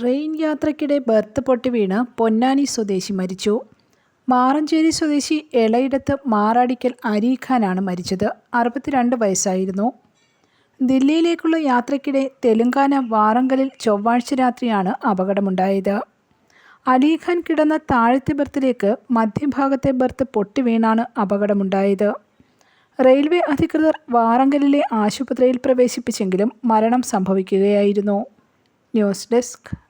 Train യാത്രക്കിടെ birth പൊട്ടി വീണ് പൊന്നാനി സ്വദേശി മരിച്ചു. മാറഞ്ചേരി സ്വദേശി എളയിടത്ത് മാറാടിക്കൽ അരീഖാനാണ് മരിച്ചത്. അറുപത്തിരണ്ട് വയസ്സായിരുന്നു. ദില്ലിയിലേക്കുള്ള യാത്രക്കിടെ തെലുങ്കാന വാറങ്കലിൽ ചൊവ്വാഴ്ച രാത്രിയാണ് അപകടമുണ്ടായത്. അലിഖാൻ കിടന്ന താഴത്തെ ബർത്തിലേക്ക് മധ്യഭാഗത്തെ ബർത്ത് പൊട്ടി വീണാണ് അപകടമുണ്ടായത്. റെയിൽവേ അധികൃതർ വാറങ്കലിലെ ആശുപത്രിയിൽ പ്രവേശിപ്പിച്ചെങ്കിലും മരണം സംഭവിക്കുകയായിരുന്നു. News desk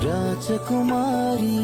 Rajakumari.